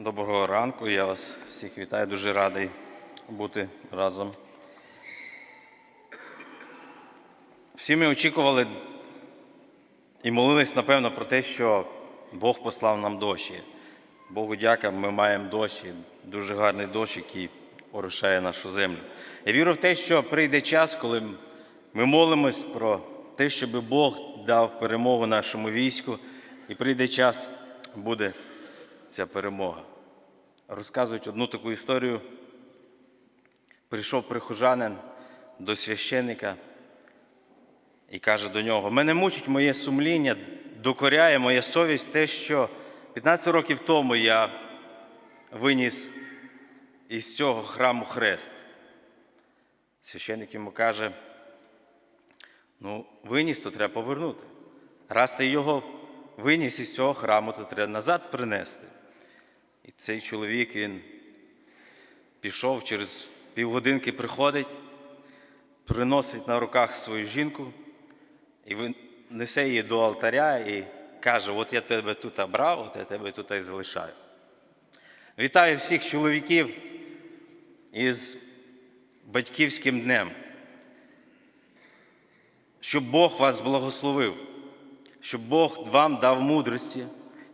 Доброго ранку, я вас всіх вітаю, дуже радий бути разом. Всі ми очікували і молились, напевно, про те, що Бог послав нам дощі. Богу дяка, ми маємо дощі, дуже гарний дощ, який орушає нашу землю. Я вірю в те, що прийде час, коли ми молимось про те, щоб Бог дав перемогу нашому війську, і прийде час, буде ця перемога. Розказують одну таку історію. Прийшов прихожанин до священика і каже до нього: мене мучить моє сумління, докоряє моя совість те, що 15 років тому я виніс із цього храму хрест. Священник йому каже: ну, виніс, то треба повернути. Раз ти його виніс із цього храму, то треба назад принести. І цей чоловік він пішов через півгодинки приходить, приносить на руках свою жінку і несе її до алтаря і каже: От я тебе тут брав, от я тебе тут і залишаю. Вітаю всіх чоловіків із батьківським днем. Щоб Бог вас благословив, щоб Бог вам дав мудрості,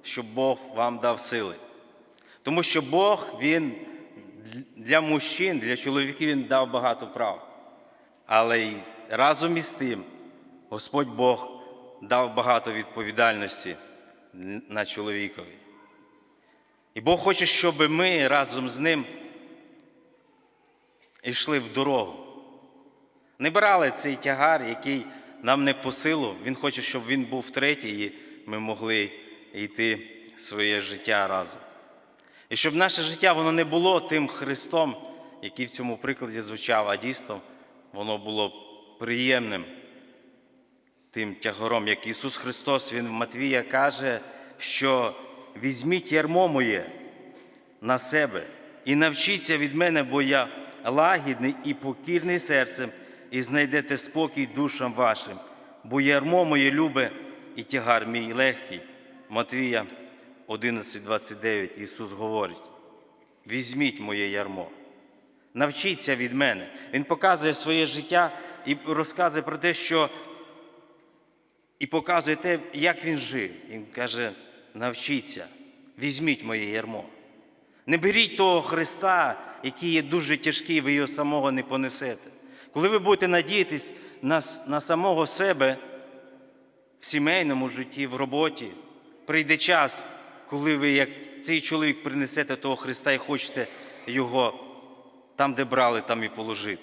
щоб Бог вам дав сили. Тому що Бог, Він для мужчин, для чоловіків Він дав багато прав. Але й разом із тим Господь Бог дав багато відповідальності на чоловікові. І Бог хоче, щоб ми разом з ним йшли в дорогу. Не брали цей тягар, який нам не по силу. Він хоче, щоб він був третій, і ми могли йти своє життя разом. І щоб наше життя воно не було тим Христом, який в цьому прикладі звучав, а дійсно воно було приємним тим тягаром, як Ісус Христос, Він в Матвія каже, що візьміть ярмо моє на себе і навчіться від мене, бо я лагідний і покірний серцем, і знайдете спокій душам вашим, бо ярмо моє любе і тягар мій легкий. Матвія 11.29 Ісус говорить: візьміть моє ярмо, навчіться від мене. Він показує своє життя і розказує про те, що і показує те, як він жив. Він каже: навчіться, візьміть моє ярмо. Не беріть того Христа, який є дуже тяжкий, ви його самого не понесете. Коли ви будете надіятись на, на самого себе в сімейному житті, в роботі, прийде час, коли ви, як цей чоловік, принесете того Христа і хочете його там, де брали, там і положити.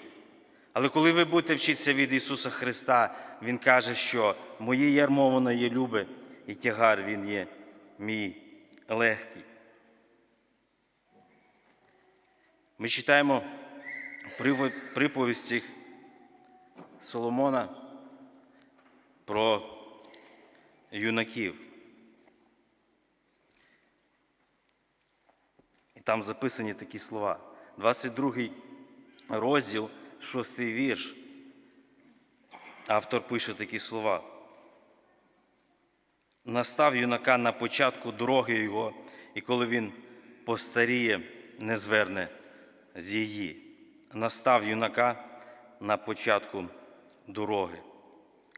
Але коли ви будете вчитися від Ісуса Христа, Він каже, що моє ярмо воно є любе, і тягар Він є мій легкий. Ми читаємо в приповістях Соломона про юнаків. Там записані такі слова. 22 розділ, 6 вірш. Автор пише такі слова. Настав юнака на початку дороги його, і коли він постаріє, не зверне з її. Настав юнака на початку дороги,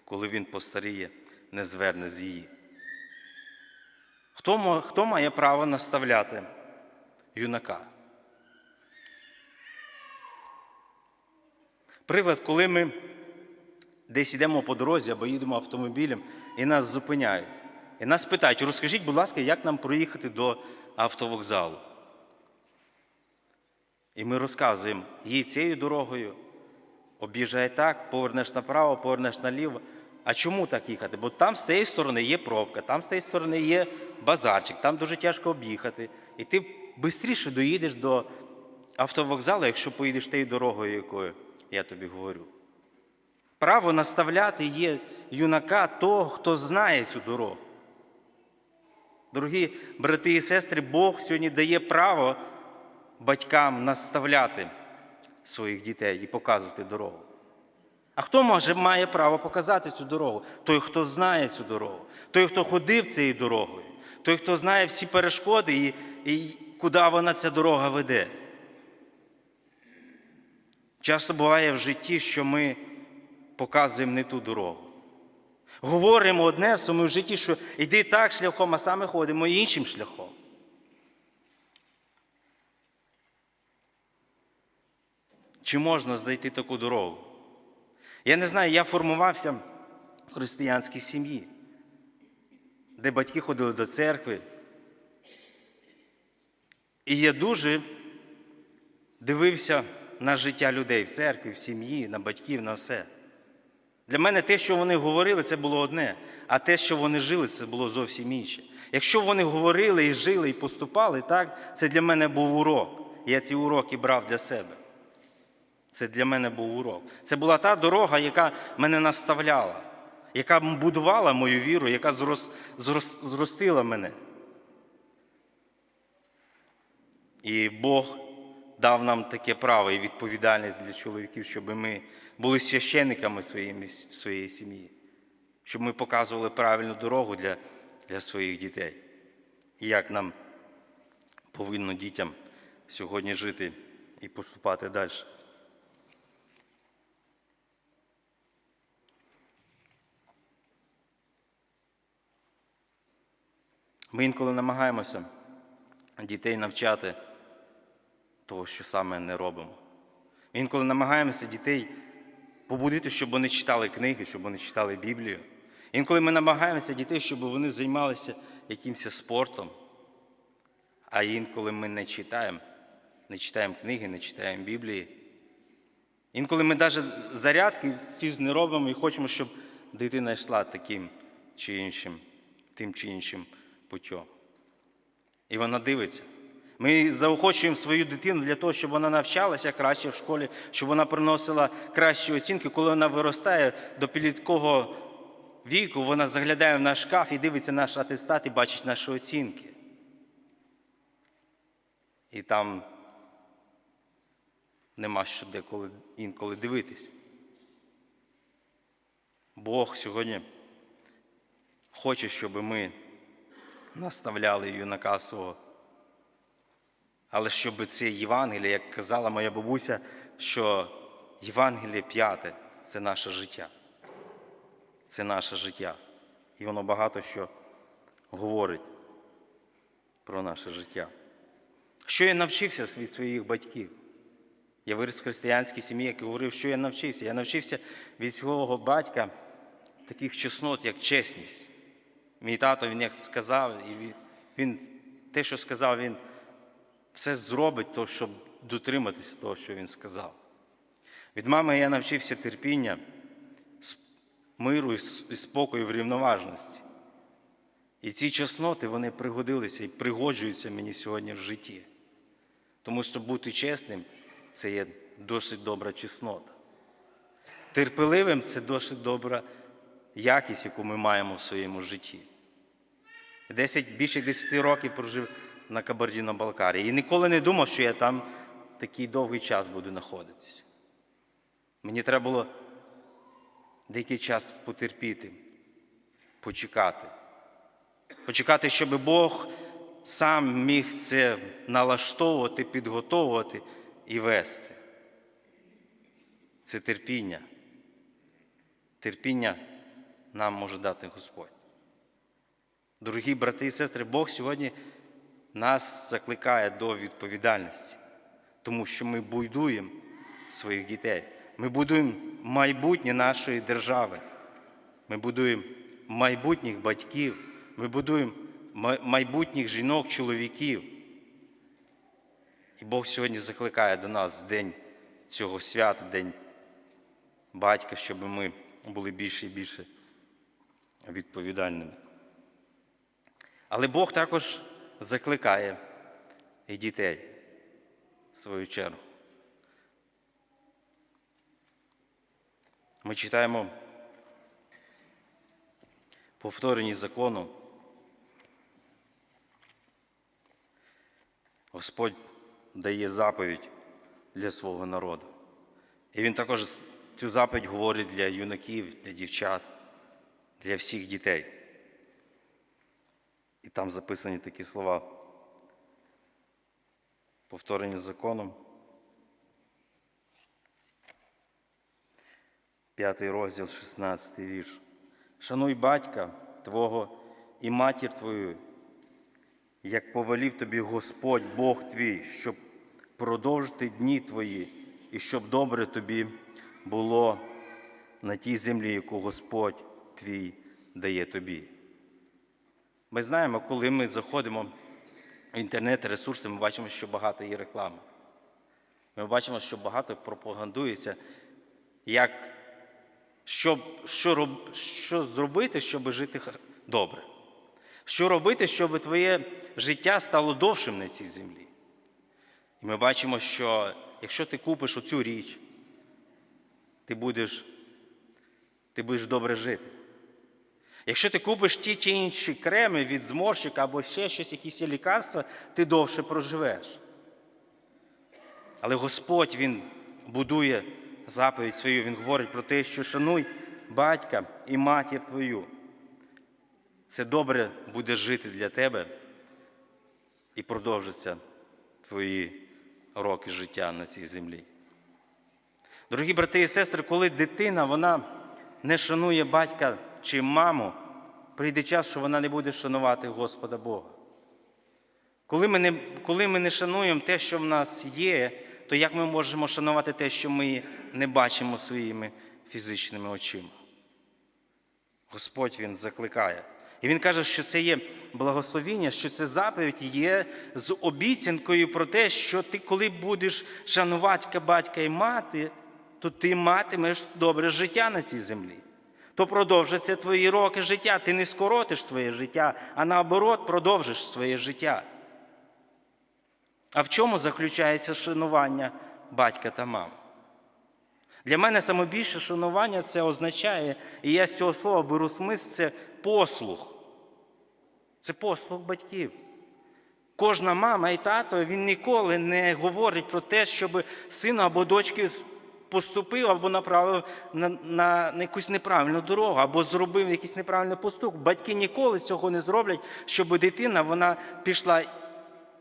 коли він постаріє, не зверне з її. Хто, хто має право наставляти юнака? Приклад, коли ми десь йдемо по дорозі або їдемо автомобілем і нас зупиняють. І нас питають, розкажіть, будь ласка, як нам проїхати до автовокзалу? І ми розказуємо, їдь цією дорогою, об'їжджай так, повернеш направо, повернеш наліво. А чому так їхати? Бо там з тієї сторони є пробка, там з тієї сторони є базарчик, там дуже тяжко об'їхати. І ти швидше доїдеш до автовокзалу, якщо поїдеш тією дорогою, якою я тобі говорю. Право наставляти є юнака того, хто знає цю дорогу. Дорогі брати і сестри, Бог сьогодні дає право батькам наставляти своїх дітей і показувати дорогу. А хто може, має право показати цю дорогу? Той, хто знає цю дорогу, той, хто ходив цією дорогою, той, хто знає всі перешкоди і і куди вона ця дорога веде. Часто буває в житті, що ми показуємо не ту дорогу. Говоримо одне в своєму житті, що йди так шляхом, а саме ходимо іншим шляхом. Чи можна знайти таку дорогу? Я не знаю, я формувався в християнській сім'ї, де батьки ходили до церкви. І я дуже дивився на життя людей в церкві, в сім'ї, на батьків, на все. Для мене те, що вони говорили, це було одне, а те, що вони жили, це було зовсім інше. Якщо вони говорили і жили, і поступали так, це для мене був урок. Я ці уроки брав для себе. Це для мене був урок. Це була та дорога, яка мене наставляла, яка будувала мою віру, яка зрос, зрос, зростила мене. І Бог дав нам таке право і відповідальність для чоловіків, щоб ми були священниками своєї, своєї сім'ї, щоб ми показували правильну дорогу для, для своїх дітей. І як нам повинно дітям сьогодні жити і поступати далі. Ми інколи намагаємося дітей навчати того, що саме не робимо. Ми інколи намагаємося дітей побудити, щоб вони читали книги, щоб вони читали Біблію. Інколи ми намагаємося дітей, щоб вони займалися якимось спортом. А інколи ми не читаємо, не читаємо книги, не читаємо Біблії. Інколи ми навіть зарядки фіз не робимо і хочемо, щоб дитина йшла таким чи іншим, тим чи іншим путем. І вона дивиться. Ми заохочуємо свою дитину для того, щоб вона навчалася краще в школі, щоб вона приносила кращі оцінки. Коли вона виростає до підліткового віку, вона заглядає в наш шкаф і дивиться наш атестат і бачить наші оцінки. І там нема що деколи інколи дивитись. Бог сьогодні хоче, щоб ми наставляли юнака свого. Але щоб це Євангеліє, як казала моя бабуся, що Євангеліє п'яте це наше життя. Це наше життя. І воно багато що говорить про наше життя. Що я навчився від своїх батьків? Я виріс в християнській сім'ї, як говорив, що я навчився. Я навчився від свого батька таких чеснот, як чесність. Мій тато він як сказав, і він, він те, що сказав, він все зробить, то, щоб дотриматися того, що він сказав. Від мами я навчився терпіння, миру і спокою в рівноважності. І ці чесноти вони пригодилися і пригоджуються мені сьогодні в житті. Тому що бути чесним це є досить добра чеснота. Терпеливим це досить добра якість, яку ми маємо в своєму житті. Десять, більше 10 років прожив на Кабардіно-Балкарії і ніколи не думав, що я там такий довгий час буду знаходитися. Мені треба було деякий час потерпіти, почекати. Почекати, щоб Бог сам міг це налаштовувати, підготовувати і вести. Це терпіння. Терпіння нам може дати Господь. Дорогі брати і сестри, Бог сьогодні нас закликає до відповідальності, тому що ми будуємо своїх дітей. Ми будуємо майбутнє нашої держави. Ми будуємо майбутніх батьків, ми будуємо майбутніх жінок, чоловіків. І Бог сьогодні закликає до нас в день цього свята, День батька, щоб ми були більше і більше відповідальними. Але Бог також закликає і дітей в свою чергу. Ми читаємо повторені закону. Господь дає заповідь для свого народу. І Він також цю заповідь говорить для юнаків, для дівчат, для всіх дітей. І там записані такі слова. повторені законом. П'ятий розділ, 16 вірш. Шануй батька Твого і матір Твою, як повелів тобі Господь Бог твій, щоб продовжити дні твої, і щоб добре тобі було на тій землі, яку Господь твій дає тобі. Ми знаємо, коли ми заходимо в інтернет-ресурси, ми бачимо, що багато є реклами. Ми бачимо, що багато пропагандується, як, щоб, що, роб, що зробити, щоб жити добре. Що робити, щоб твоє життя стало довшим на цій землі. І ми бачимо, що якщо ти купиш оцю річ, ти будеш, ти будеш добре жити. Якщо ти купиш ті чи інші креми від зморщик або ще щось, якісь лікарства, ти довше проживеш. Але Господь Він будує заповідь свою, Він говорить про те, що шануй батька і матір твою. Це добре буде жити для тебе і продовжаться твої роки життя на цій землі. Дорогі брати і сестри, коли дитина вона не шанує батька чи маму, прийде час, що вона не буде шанувати Господа Бога. Коли ми не, коли ми не шануємо те, що в нас є, то як ми можемо шанувати те, що ми не бачимо своїми фізичними очима? Господь Він закликає. І Він каже, що це є благословіння, що це заповідь є з обіцянкою про те, що ти, коли будеш шанувати батька і мати, то ти матимеш добре життя на цій землі. То продовжаться твої роки життя. Ти не скоротиш своє життя, а наоборот, продовжиш своє життя. А в чому заключається шанування батька та мами? Для мене найбільше шанування це означає, і я з цього слова беру смисл, це послух. Це послух батьків. Кожна мама і тато він ніколи не говорить про те, щоб сину або дочки поступив або направив на, на, на якусь неправильну дорогу, або зробив якийсь неправильний поступ. Батьки ніколи цього не зроблять, щоб дитина вона пішла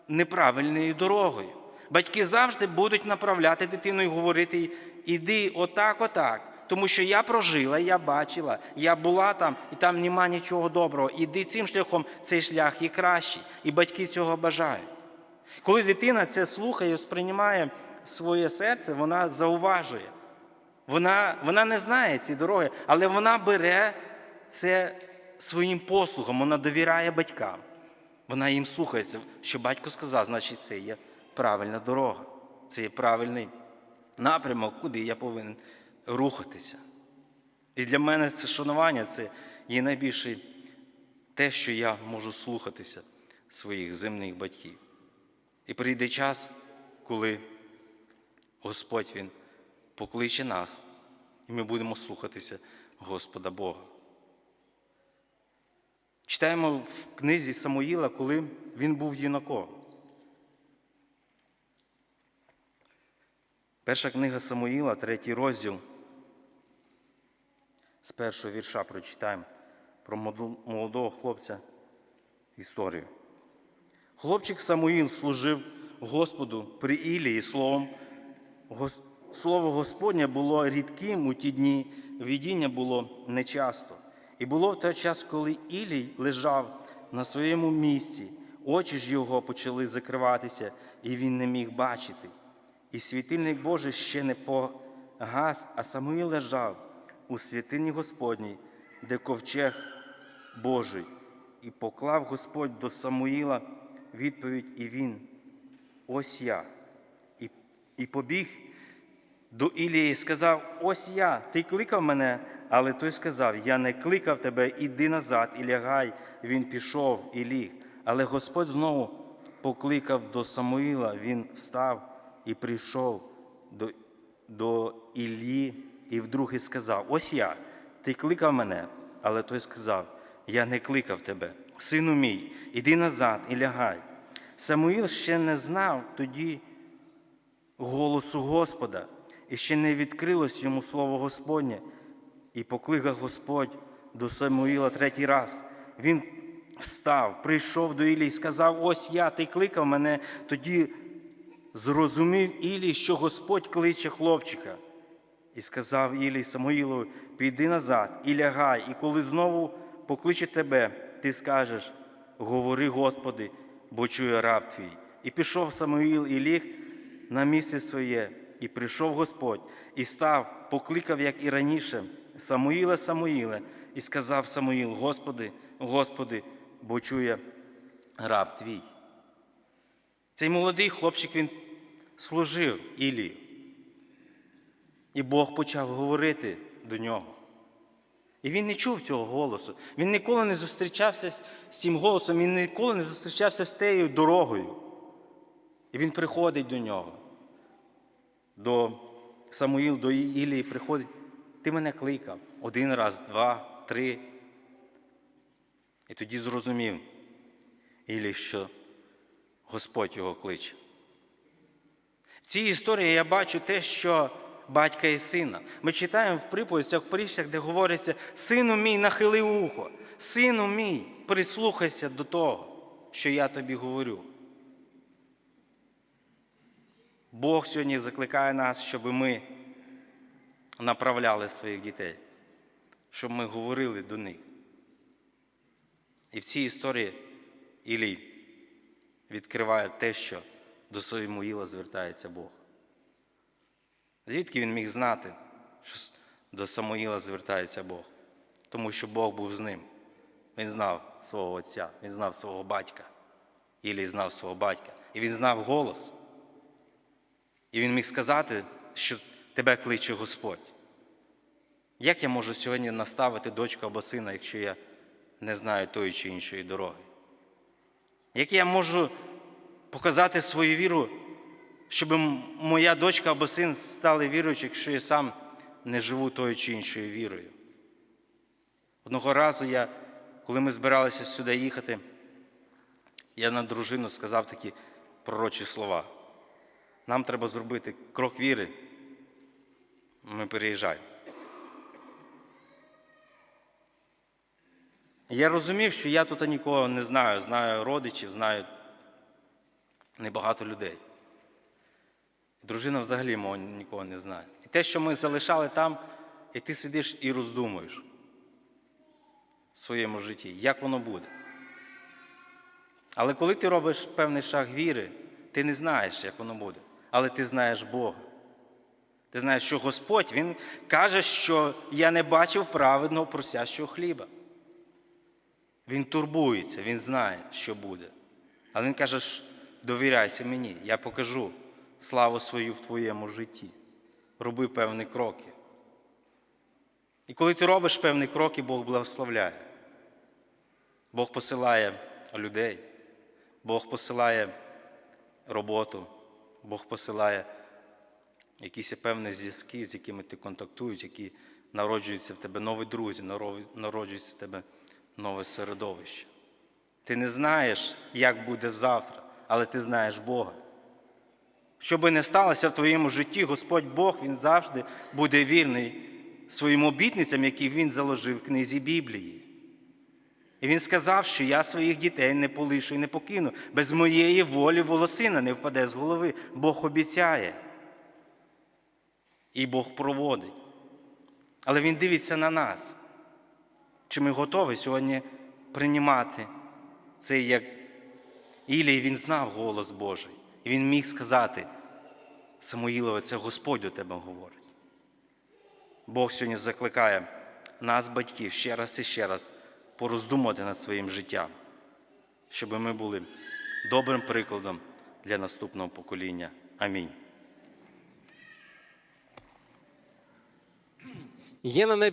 неправильною дорогою. Батьки завжди будуть направляти дитину і говорити, іди отак, отак. Тому що я прожила, я бачила, я була там, і там нема нічого доброго. Іди цим шляхом, цей шлях є кращий. І батьки цього бажають. Коли дитина це слухає, сприймає своє серце, вона зауважує. Вона, вона не знає ці дороги, але вона бере це своїм послугом, вона довіряє батькам. Вона їм слухається, що батько сказав, значить, це є правильна дорога, це є правильний напрямок, куди я повинен рухатися. І для мене це шанування це є найбільше те, що я можу слухатися своїх земних батьків. І прийде час, коли Господь Він покличе нас, і ми будемо слухатися Господа Бога. Читаємо в книзі Самуїла, коли він був юнаком. Перша книга Самуїла, третій розділ. З першого вірша прочитаємо про молодого хлопця історію. Хлопчик Самуїл служив Господу при Ілії словом. Слово Господнє було рідким у ті дні, видіння було нечасто. І було в той час, коли Ілій лежав на своєму місці, очі ж його почали закриватися, і він не міг бачити. І світильник Божий ще не погас, а Самуїл лежав у святині Господній, де ковчег Божий. І поклав Господь до Самуїла відповідь, і він ось я. І, і побіг до Ілії сказав: Ось я, ти кликав мене, але той сказав: Я не кликав тебе, іди назад і лягай. Він пішов і ліг. Але Господь знову покликав до Самуїла, він встав і прийшов до, до Іллі, і вдруге сказав: Ось я, ти кликав мене, але той сказав: Я не кликав тебе, сину мій, іди назад і лягай. Самуїл ще не знав тоді голосу Господа, і ще не відкрилось йому слово Господнє, і покликав Господь до Самуїла третій раз. Він встав, прийшов до Іллі і сказав: Ось я, ти кликав мене. Тоді зрозумів Ілій, що Господь кличе хлопчика. І сказав Ілій Самуїлові, піди назад і лягай, і коли знову покличе тебе, ти скажеш, говори, Господи, бо чує раб твій. І пішов Самуїл і ліг на місце своє, і прийшов Господь, і став, покликав, як і раніше, Самуїле, Самуїле, і сказав Самуїл, Господи, Господи, бо чує раб твій. Цей молодий хлопчик він служив Ілію. І Бог почав говорити до нього. І він не чув цього голосу. Він ніколи не зустрічався з цим голосом, він ніколи не зустрічався з тією дорогою. І він приходить до нього. До Самуїл, до Ілії приходить. Ти мене кликав один раз, два, три. І тоді зрозумів Ілій, що Господь його кличе. В цій історії я бачу те, що батька і сина. Ми читаємо в приповістях, в притчах, де говориться: Сину мій, нахили ухо, сину мій, прислухайся до того, що я тобі говорю. Бог сьогодні закликає нас, щоб ми направляли своїх дітей, щоб ми говорили до них. І в цій історії Ілій відкриває те, що до Самуїла звертається Бог. Звідки він міг знати, що до Самуїла звертається Бог? Тому що Бог був з ним. Він знав свого отця, він знав свого батька. Ілій знав свого батька. І він знав голос. І він міг сказати, що тебе кличе Господь. Як я можу сьогодні наставити дочку або сина, якщо я не знаю тої чи іншої дороги? Як я можу показати свою віру, щоб моя дочка або син стали віруючі, якщо я сам не живу тою чи іншою вірою? Одного разу я, коли ми збиралися сюди їхати, я на дружину сказав такі пророчі слова. Нам треба зробити крок віри. Ми переїжджаємо. Я розумів, що я тут нікого не знаю, знаю родичів, знаю небагато людей. Дружина взагалі мого нікого не знає. І те, що ми залишали там, і ти сидиш і роздумуєш в своєму житті, як воно буде. Але коли ти робиш певний шаг віри, ти не знаєш, як воно буде. Але ти знаєш Бога. Ти знаєш, що Господь Він каже, що я не бачив праведного просящого хліба. Він турбується, він знає, що буде. Але він каже, «Ш- довіряйся мені, я покажу славу свою в твоєму житті. Роби певні кроки. І коли ти робиш певні кроки, Бог благословляє. Бог посилає людей, Бог посилає роботу, Бог посилає якісь певні зв'язки, з якими ти контактуєш, які народжуються в тебе нові друзі, народжується в тебе нове середовище. Ти не знаєш, як буде завтра, але ти знаєш Бога. Що би не сталося в твоєму житті, Господь Бог Він завжди буде вірний своїм обітницям, які Він заложив в книзі Біблії. І він сказав, що я своїх дітей не полишу і не покину. Без моєї волі волосина не впаде з голови. Бог обіцяє. І Бог проводить. Але Він дивиться на нас. Чи ми готові сьогодні приймати це як Ілій він знав голос Божий. І він міг сказати, Самуїлове, це Господь до тебе говорить. Бог сьогодні закликає нас, батьків, ще раз і ще раз пороздумати над своїм життям, щоб ми були добрим прикладом для наступного покоління. Амінь. Є на небі